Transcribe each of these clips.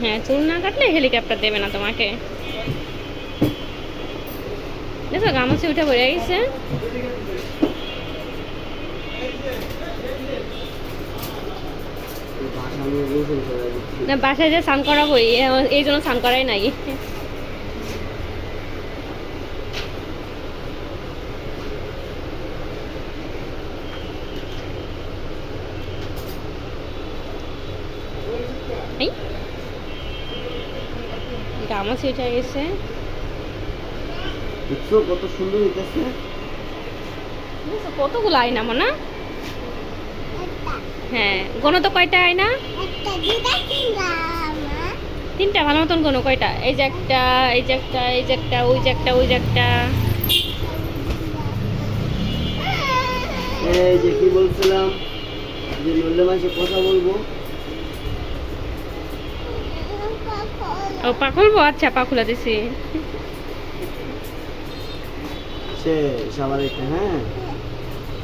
হ্যাঁ চুল না কাটলে হেলিকপ্টার দেবে না তোমাকে। দেখো গামছে উঠে পড়ে গেছে। না, বাসায় যে স্নান করাবো এই- জন্য স্নান করাই নাই। গামছে উঠে গেছে। দেখছ কত সুন্দর হইতেছে। কতগুলো আয়না মনে? হ্যাঁ গণ তো কয়টা আয়না? তিনটা ভালো মতন কোনো কয়টা? এই যে একটা এই যে একটা এই যে একটা ওই যে একটা ওই যে একটা। এই যে কি বলছিলাম? যে নড়লে মাসে কথা বলব। ও পা খুলবো আচ্ছা পা খুলে দিছি। সে আবার এটা হ্যাঁ?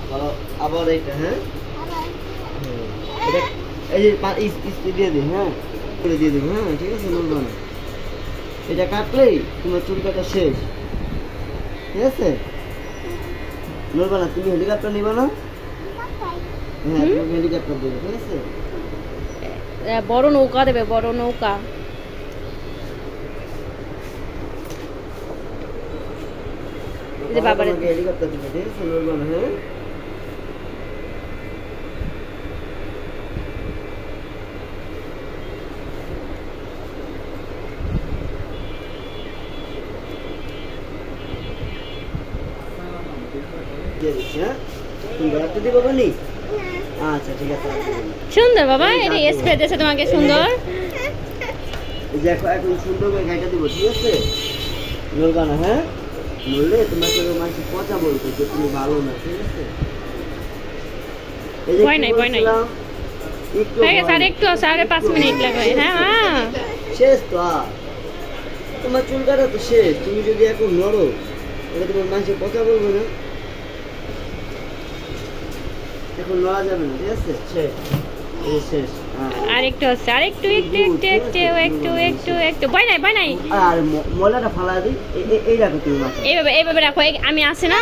আবার আবার এটা হ্যাঁ? হ্যাঁ। এই যে পা- ইস- ইস্ত্রি দিয়ে দিই হ্যাঁ? করে দিয়ে দিবি হ্যাঁ ঠিক আছে নড়বো না এটা কাটলেই তোমার চুল কাটা শেষ। ঠিক আছে? নড়বা না তুমি হেলিকপ্টার নিবা না। হ্যাঁ? তুমি হেলিকপ্টার দেবে ঠিক আছে? বড় নৌকা দেবে বড় নৌকা এই যে বাবারে তোমাকে হেলিকপ্টার দিবে ঠিক আছে নড়বা না হ্যাঁ দিয়ে দিচ্ছি, হ্যাঁ? তুমি বেড়াতে দিবো বানি? আচ্ছা ঠিক আছে রাখতে দিবো। সুন্দর। বাবা এটা স্প্রে দিয়েছে তোমাকে সুন্দর। যে এখন এখন সুন্দর করে গাইটা দিব ঠিক আছে? নড়বা না হ্যাঁ? নড়লে তোমাকে মানুষ পচা বলতো যে তুমি ভালো না ঠিক আছে? ভয় নাই, ভয় নাই। হয়ে। একটু আছে পাঁচ মিনিট লাগবে। হ্যাঁ হ্যাঁ শেষ তো তোমার চুল কাটা তো শেষ তুমি যদি এখন নড়ো এটা তোমার মানুষের কথা বলবে না। এখন নড়া যাবে না ঠিক আছে? শেষ। এই শেষ। আর একটু আছে আরেকটু একটু একটু একটু একটু একটু একটু। বাই নাই বাই নাই আর ময়লাটা ফালা দিই। এই- এই- এই রাখো তুমি এইভাবে এইভাবে রাখো। আমি আছি না?